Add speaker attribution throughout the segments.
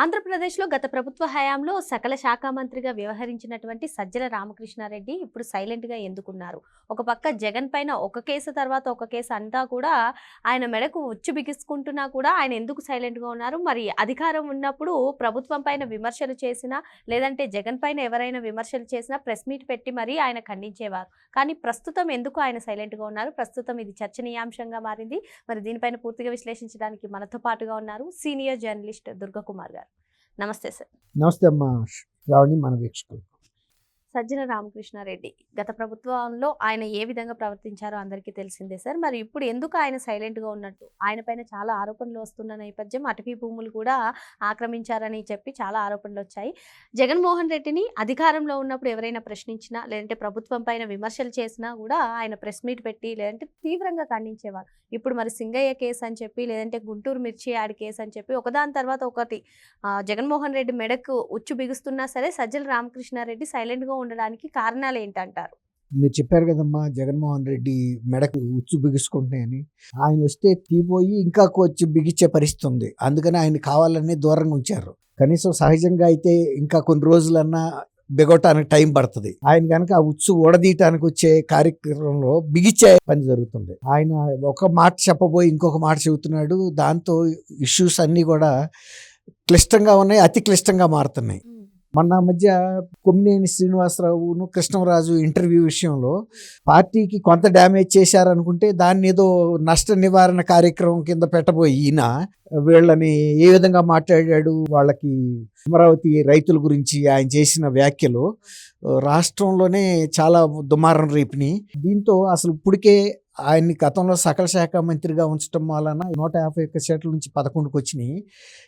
Speaker 1: ఆంధ్రప్రదేశ్లో గత ప్రభుత్వ హయాంలో సకల శాఖ మంత్రిగా వ్యవహరించినటువంటి సజ్జల రామకృష్ణారెడ్డి ఇప్పుడు సైలెంట్గా ఎందుకున్నారు? ఒక పక్క జగన్ పైన ఒక కేసు తర్వాత ఒక కేసు అంతా కూడా ఆయన మెడకు ఉచ్చు బిగిసుకుంటున్నా కూడా ఆయన ఎందుకు సైలెంట్గా ఉన్నారు? మరి అధికారం ఉన్నప్పుడు ప్రభుత్వం పైన విమర్శలు చేసినా లేదంటే జగన్ పైన ఎవరైనా విమర్శలు చేసినా ప్రెస్ మీట్ పెట్టి మరీ ఆయన ఖండించేవారు. కానీ ప్రస్తుతం ఎందుకు ఆయన సైలెంట్గా ఉన్నారు? ప్రస్తుతం ఇది చర్చనీయాంశంగా మారింది. మరి దీనిపైన పూర్తిగా విశ్లేషించడానికి మనతో పాటుగా ఉన్నారు సీనియర్ జర్నలిస్ట్ దుర్గకుమార్ గారు. నమస్తే సార్.
Speaker 2: నమస్తే అమ్మా. రావణి మన వీక్షకులకు
Speaker 1: సజ్జన రామకృష్ణారెడ్డి. గత ప్రభుత్వంలో ఆయన ఏ విధంగా ప్రవర్తించారో అందరికీ తెలిసిందే సార్. మరి ఇప్పుడు ఎందుకు ఆయన సైలెంట్గా ఉన్నట్టు? ఆయన పైన చాలా ఆరోపణలు వస్తున్న నేపథ్యం అటవీ భూములు కూడా ఆక్రమించారని చెప్పి చాలా ఆరోపణలు వచ్చాయి. జగన్మోహన్ రెడ్డిని అధికారంలో ఉన్నప్పుడు ఎవరైనా ప్రశ్నించినా లేదంటే ప్రభుత్వం పైన విమర్శలు చేసినా కూడా ఆయన ప్రెస్ మీట్ పెట్టి లేదంటే తీవ్రంగా ఖండించేవారు. ఇప్పుడు మరి సింగయ్య కేసు అని చెప్పి లేదంటే గుంటూరు మిర్చి యాడ్ కేసు అని చెప్పి ఒకదాని తర్వాత ఒకటి జగన్మోహన్ రెడ్డి మెడకు ఉచ్చు బిగుస్తున్నా సరే సజ్జల రామకృష్ణారెడ్డి సైలెంట్గా ఉండడానికి కారణాలు ఏంటంటారు
Speaker 2: మీరు చెప్పారు కదమ్మా జగన్మోహన్ రెడ్డి మెడకు ఉచ్చు బిగుసుకుంటున్నాయని. ఆయన వస్తే తీపోయి ఇంకా కొంచెం బిగించే పరిస్థితి ఉంది. అందుకని ఆయన కావాలని దూరంగా ఉంచారు. కనీసం సహజంగా అయితే ఇంకా కొన్ని రోజులన్నా బిగొట్టడానికి టైం పడుతుంది. ఆయన కనుక ఆ ఉచ్చు ఊడదీయటానికి వచ్చే కార్యక్రమంలో బిగిచ్చే పని జరుగుతుంది. ఆయన ఒక మాట చెప్పబోయి ఇంకొక మాట చెబుతున్నాడు. దాంతో ఇష్యూస్ అన్నీ కూడా క్లిష్టంగా ఉన్నాయి అతి క్లిష్టంగా మారుతున్నాయి మొన్న మధ్య కొమ్మినేని శ్రీనివాసరావును కృష్ణరాజు ఇంటర్వ్యూ విషయంలో పార్టీకి కొంత డ్యామేజ్ చేశారనుకుంటే దాన్ని ఏదో నష్ట నివారణ కార్యక్రమం కింద పెట్టబోయి ఈయన వీళ్ళని ఏ విధంగా మాట్లాడాడు వాళ్ళకి అమరావతి రైతుల గురించి ఆయన చేసిన వ్యాఖ్యలు రాష్ట్రంలోనే చాలా దుమారం రేపిని దీంతో అసలు ఇప్పటికే ఆయన్ని గతంలో సకల శాఖ మంత్రిగా ఉంచడం వలన నూట యాభై ఒక్క సీట్ల నుంచి పదకొండుకి వచ్చినాయి.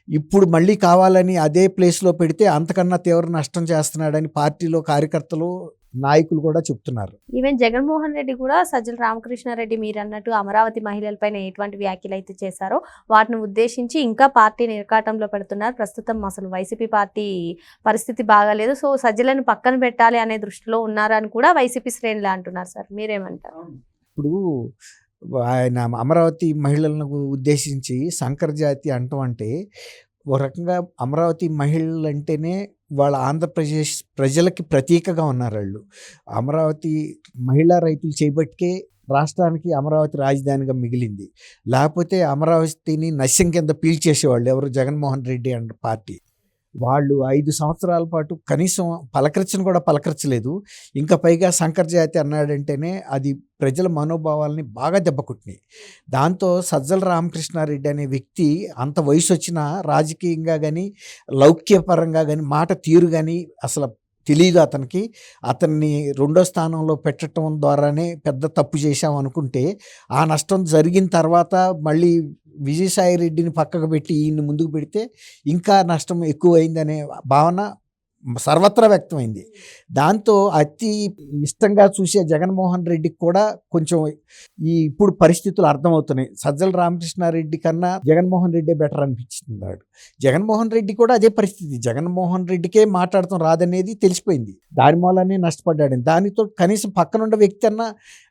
Speaker 2: ఇప్పుడు మళ్ళీ కావాలని అదే ప్లేస్లో పెడితే అంతకన్నా తీవ్ర నష్టం చేస్తున్నాడని పార్టీలో కార్యకర్తలు నాయకులు కూడా చెప్తున్నారు.
Speaker 1: ఈవెన్ జగన్మోహన్ రెడ్డి కూడా సజ్జల రామకృష్ణారెడ్డి మీరు అన్నట్టు అమరావతి మహిళలపైన ఎటువంటి వ్యాఖ్యలు అయితే చేశారో వాటిని ఉద్దేశించి ఇంకా పార్టీని ఇరకాటంలో పెడుతున్నారు. ప్రస్తుతం అసలు వైసీపీ పార్టీ పరిస్థితి బాగాలేదు. సో సజ్జలను పక్కన పెట్టాలి అనే దృష్టిలో ఉన్నారని కూడా వైసీపీ శ్రేణులు అంటున్నారు సార్. మీరేమంటారు?
Speaker 2: ఇప్పుడు ఆయన అమరావతి మహిళలను ఉద్దేశించి సంకరజాతి జాతి అంటాం అంటే ఒక రకంగా అమరావతి మహిళలు అంటేనే వాళ్ళ ఆంధ్రప్రదేశ్ ప్రజలకి ప్రతీకగా ఉన్నారు వాళ్ళు అమరావతి మహిళా రైతులు చేపట్టికే రాష్ట్రానికి అమరావతి రాజధానిగా మిగిలింది. లేకపోతే అమరావతిని నశ్యం కింద పీల్చేసేవాళ్ళు ఎవరు? Jaganmohan Reddy and party. వాళ్ళు ఐదు సంవత్సరాల పాటు కనీసం పలకరించను కూడా పలకరించలేదు. ఇంకా పైగా శంకర్ జాతి అన్నాడంటేనే అది ప్రజల మనోభావాల్ని బాగా దెబ్బకొట్టినాయి దాంతో సజ్జల రామకృష్ణారెడ్డి అనే వ్యక్తి అంత వయసు వచ్చినా రాజకీయంగా కానీ లౌక్యపరంగా కానీ మాట తీరు కానీ అసలు తెలియదు అతనికి. అతన్ని రెండో స్థానంలో పెట్టడం ద్వారానే పెద్ద తప్పు చేశాం అనుకుంటే ఆ నష్టం జరిగిన తర్వాత మళ్ళీ విజయసాయి రెడ్డిని పక్కకు పెట్టి ఈయన్ని ముందుకు పెడితే ఇంకా నష్టం ఎక్కువైందనే భావన సర్వత్రా వ్యక్తమైంది. దాంతో అతి ఇష్టంగా చూసే జగన్మోహన్ రెడ్డికి కూడా కొంచెం ఈ ఇప్పుడు పరిస్థితులు అర్థమవుతున్నాయి. సజ్జల రామకృష్ణారెడ్డి కన్నా జగన్మోహన్ రెడ్డి బెటర్ అనిపించిందాడు జగన్మోహన్ రెడ్డి కూడా అదే పరిస్థితి. జగన్మోహన్ రెడ్డికే మాట్లాడటం రాదనేది తెలిసిపోయింది. దాని మూలనే నష్టపడ్డాడు. దానితో కనీసం పక్కనున్న వ్యక్తి అన్నా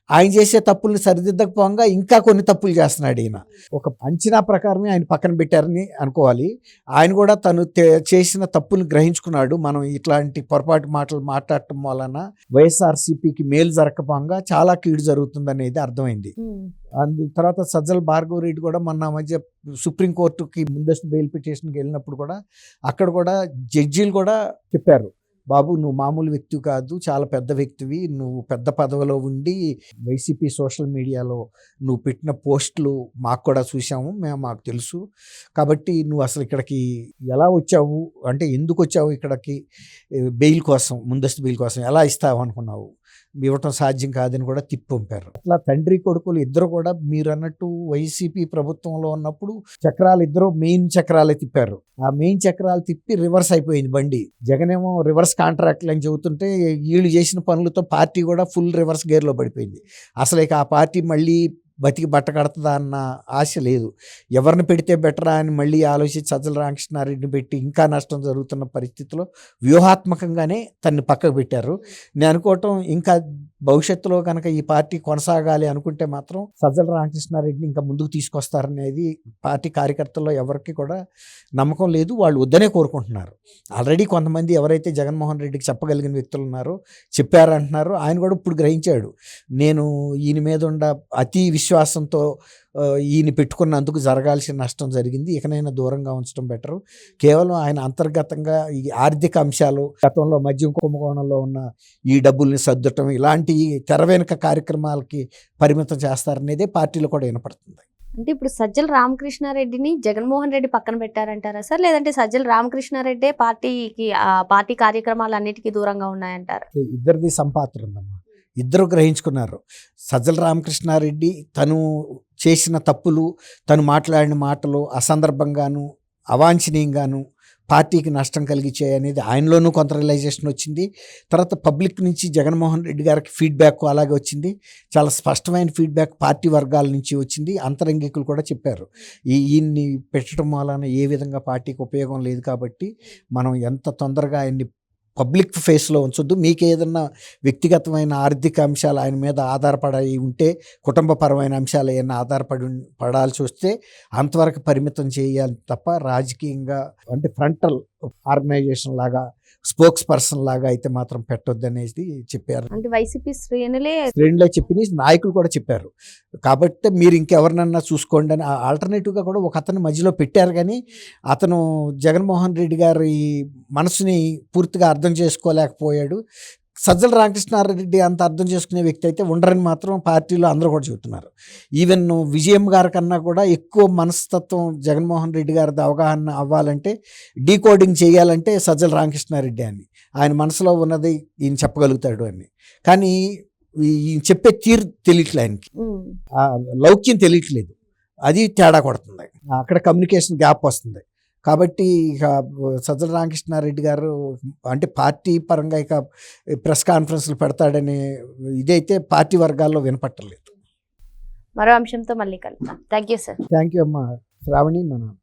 Speaker 2: ఆయన చేసే తప్పుల్ని సరిదిద్దకపోగా ఇంకా కొన్ని తప్పులు చేస్తున్నాడు ఈయన. ఒక అంచనా ప్రకారమే ఆయన పక్కన పెట్టారని అనుకోవాలి. ఆయన కూడా తను చేసిన తప్పుల్ని గ్రహించుకున్నాడు. మనం ఇట్లాంటి పొరపాటు మాటలు మాట్లాడటం వలన వైఎస్ఆర్సీపీకి మేలు జరగకపోగా చాలా కీడు జరుగుతుందనేది అర్థమైంది. అందు తర్వాత సజ్జల భార్గవ రెడ్డి కూడా మొన్న మధ్య సుప్రీంకోర్టుకి ముందస్తు బెయిల్ పిటిషన్కి వెళ్ళినప్పుడు కూడా అక్కడ కూడా జడ్జీలు కూడా చెప్పారు. బాబు నువ్వు మామూలు వ్యక్తి కాదు చాలా పెద్ద వ్యక్తివి నువ్వు పెద్ద పదవిలో ఉండి వైసీపీ సోషల్ మీడియాలో నువ్వు పెట్టిన పోస్టులు మాకు కూడా చూసాము మేము మాకు తెలుసు. కాబట్టి నువ్వు అసలు ఇక్కడికి ఎలా వచ్చావు? అంటే ఎందుకు వచ్చావు ఇక్కడికి? బెయిల్ కోసం ముందస్తు బెయిల్ కోసం ఎలా ఇస్తావు అనుకున్నావు? ఇవ్వటం సాధ్యం కాదని కూడా తిప్పంపారు అట్లా తండ్రి కొడుకులు ఇద్దరు కూడా మీరు అన్నట్టు వైసీపీ ప్రభుత్వంలో ఉన్నప్పుడు చక్రాలు ఇద్దరు మెయిన్ చక్రాలే తిప్పారు. ఆ మెయిన్ చక్రాలు తిప్పి రివర్స్ అయిపోయింది బండి. జగన్ ఏమో రివర్స్ కాంట్రాక్ట్లు అని చెబుతుంటే వీళ్ళు చేసిన పనులతో పార్టీ కూడా ఫుల్ రివర్స్ గేర్లో పడిపోయింది. అసలు ఇక ఆ పార్టీ మళ్ళీ బతికి బట్ట కడుతుందా అన్న ఆశ లేదు. ఎవరిని పెడితే బెటరా అని మళ్ళీ ఆలోచించి సజ్జల రామకృష్ణారెడ్డిని పెట్టి ఇంకా నష్టం జరుగుతున్న పరిస్థితిలో వ్యూహాత్మకంగానే తన్ని పక్కకు పెట్టారు. నేను అనుకోవటం ఇంకా భవిష్యత్తులో కనుక ఈ పార్టీ కొనసాగాలి అనుకుంటే మాత్రం సజ్జల రామకృష్ణారెడ్డిని ఇంకా ముందుకు తీసుకొస్తారనేది పార్టీ కార్యకర్తల్లో ఎవరికి కూడా నమ్మకం లేదు. వాళ్ళు వద్దనే కోరుకుంటున్నారు. ఆల్రెడీ కొంతమంది ఎవరైతే జగన్మోహన్ రెడ్డికి చెప్పగలిగిన వ్యక్తులు ఉన్నారో చెప్పారంటున్నారు. ఆయన కూడా ఇప్పుడు గ్రహించాడు. నేను ఈయన మీద ఉండ అతి విశ్వాసంతో ఈయన పెట్టుకున్నందుకు జరగాల్సిన నష్టం జరిగింది. ఇకనైనా దూరంగా ఉంచడం బెటరు. కేవలం ఆయన అంతర్గతంగా ఈ ఆర్థిక అంశాలు గతంలో మద్యం కుంభకోణంలో ఉన్న ఈ డబ్బుల్ని సర్దటం ఇలాంటి తెర వెనుక కార్యక్రమాలకి పరిమితం చేస్తారనేదే పార్టీలో కూడా వినపడుతుంది.
Speaker 1: అంటే ఇప్పుడు సజ్జల రామకృష్ణారెడ్డిని జగన్మోహన్ రెడ్డి పక్కన పెట్టారంటారా సార్? లేదంటే సజ్జల రామకృష్ణారెడ్డే పార్టీకి పార్టీ కార్యక్రమాలన్నిటికీ దూరంగా ఉన్నాయంటారు?
Speaker 2: ఇద్దరిది సంపాత్ర ఉందమ్మా. ఇద్దరు గ్రహించుకున్నారు. సజ్జల రామకృష్ణారెడ్డి తను చేసిన తప్పులు తను మాట్లాడిన మాటలు అసందర్భంగాను అవాంఛనీయంగాను పార్టీకి నష్టం కలిగించాయి అనేది ఆయనలోనూ కొంత రియలైజేషన్ వచ్చింది. తర్వాత పబ్లిక్ నుంచి జగన్మోహన్ రెడ్డి గారికి ఫీడ్బ్యాక్ అలాగే వచ్చింది. చాలా స్పష్టమైన ఫీడ్బ్యాక్ పార్టీ వర్గాల నుంచి వచ్చింది. అంతరంగికులు కూడా చెప్పారు. ఈ ఈయన్ని పెట్టడం వలన ఏ విధంగా పార్టీకి ఉపయోగం లేదు కాబట్టి మనం ఎంత తొందరగా ఆయన్ని పబ్లిక్ ఫేస్లో ఉంచొద్దు. మీకు ఏదన్నా వ్యక్తిగతమైన ఆర్థిక అంశాలు ఆయన మీద ఆధారపడి ఉంటే కుటుంబపరమైన అంశాలు ఏమైనా ఆధారపడి పడాల్సి వస్తే అంతవరకు పరిమితం చేయాలి తప్ప రాజకీయంగా అంటే ఫ్రంటల్ ఆర్గనైజేషన్ లాగా స్పోక్స్ పర్సన్ లాగా అయితే మాత్రం పెట్టొద్దు అనేది చెప్పారు.
Speaker 1: అంటే వైసీపీ శ్రేణులే
Speaker 2: శ్రేణులే చెప్పిన నాయకులు కూడా చెప్పారు. కాబట్టి మీరు ఇంకెవరినన్నా చూసుకోండి అని ఆల్టర్నేటివ్గా కూడా ఒక అతను మధ్యలో పెట్టారు కానీ అతను జగన్మోహన్ రెడ్డి గారి మనసుని పూర్తిగా అర్థం చేసుకోలేకపోయాడు. సజ్జల రామకృష్ణారెడ్డి అంత అర్థం చేసుకునే వ్యక్తి అయితే ఉండరని మాత్రం పార్టీలో అందరూ కూడా చెబుతున్నారు. ఈవెన్ విజయం గారి కన్నా కూడా ఎక్కువ మనస్తత్వం జగన్మోహన్ రెడ్డి గారిది అవగాహన అవ్వాలంటే డీకోడింగ్ చేయాలంటే సజ్జల రామకృష్ణారెడ్డి అని. ఆయన మనసులో ఉన్నది ఈయన చెప్పగలుగుతాడు అని. కానీ ఈ- ఈయన చెప్పే తీరు తెలియట్లే ఆయనకి. లౌక్యం తెలియట్లేదు. అది తేడా కొడుతుంది. అక్కడ కమ్యూనికేషన్ గ్యాప్ వస్తుంది. కాబట్టి ఇక సజ్జల రామకృష్ణారెడ్డి గారు అంటే పార్టీ పరంగా ఇక ప్రెస్ కాన్ఫరెన్స్లు పెడతాడనే ఇదైతే పార్టీ వర్గాల్లో వినపట్టలేదు.
Speaker 1: మరో అంశంతో మళ్ళీ కలుద్దాం. Thank you sir.
Speaker 2: Thank you అమ్మా. శ్రావణి మన